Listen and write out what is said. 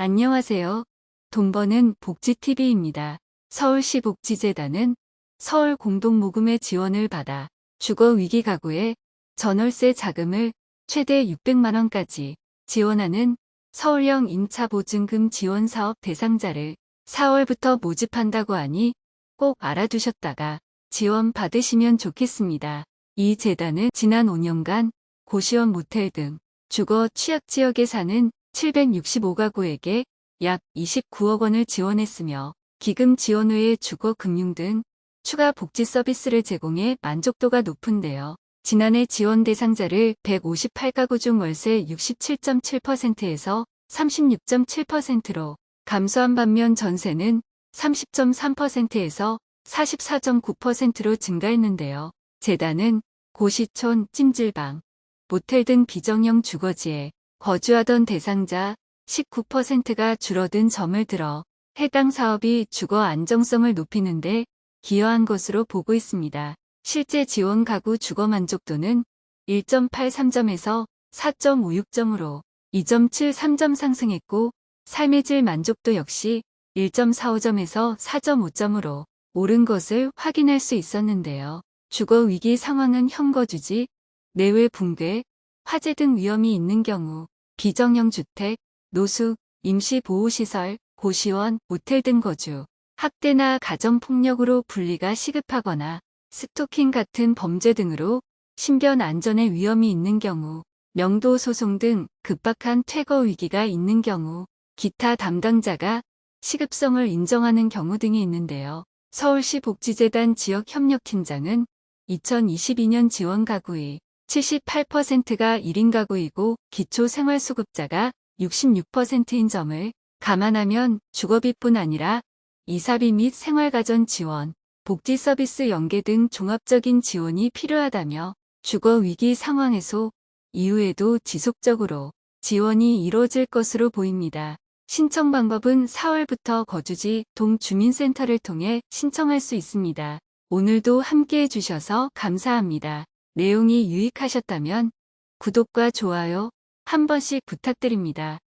안녕하세요. 돈 버는 복지TV입니다. 서울시 복지재단은 서울 공동모금의 지원을 받아 주거 위기 가구에 전월세 자금을 최대 600만원까지 지원하는 서울형 임차보증금 지원 사업 대상자를 4월부터 모집한다고 하니 꼭 알아두셨다가 지원 받으시면 좋겠습니다. 이 재단은 지난 5년간 고시원 모텔 등 주거 취약지역에 사는 765가구에게 약 29억 원을 지원했으며 기금 지원 외에 주거 금융 등 추가 복지 서비스를 제공해 만족도가 높은데요. 지난해 지원 대상자를 158가구 중 월세 67.7%에서 36.7%로 감소한 반면 전세는 30.3%에서 44.9%로 증가했는데요. 재단은 고시촌, 찜질방, 모텔 등 비정형 주거지에 거주하던 대상자 19%가 줄어든 점을 들어 해당 사업이 주거 안정성을 높이는데 기여한 것으로 보고 있습니다. 실제 지원 가구 주거 만족도는 1.83점에서 4.56점으로 2.73점 상승했고 삶의 질 만족도 역시 1.45점에서 4.5점으로 오른 것을 확인할 수 있었는데요. 주거 위기 상황은 현거주지, 내외 붕괴, 화재 등 위험이 있는 경우 비정형 주택, 노숙, 임시보호시설, 고시원, 모텔 등 거주, 학대나 가정폭력으로 분리가 시급하거나 스토킹 같은 범죄 등으로 신변 안전에 위험이 있는 경우, 명도 소송 등 급박한 퇴거 위기가 있는 경우, 기타 담당자가 시급성을 인정하는 경우 등이 있는데요. 서울시 복지재단 지역협력팀장은 2022년 지원 가구의 78%가 1인 가구이고 기초생활수급자가 66%인 점을 감안하면 주거비뿐 아니라 이사비 및 생활가전 지원, 복지 서비스 연계 등 종합적인 지원이 필요하다며 주거 위기 상황에서 이후에도 지속적으로 지원이 이루어질 것으로 보입니다. 신청 방법은 4월부터 거주지 동주민센터를 통해 신청할 수 있습니다. 오늘도 함께 해 주셔서 감사합니다. 내용이 유익하셨다면 구독과 좋아요 한 번씩 부탁드립니다.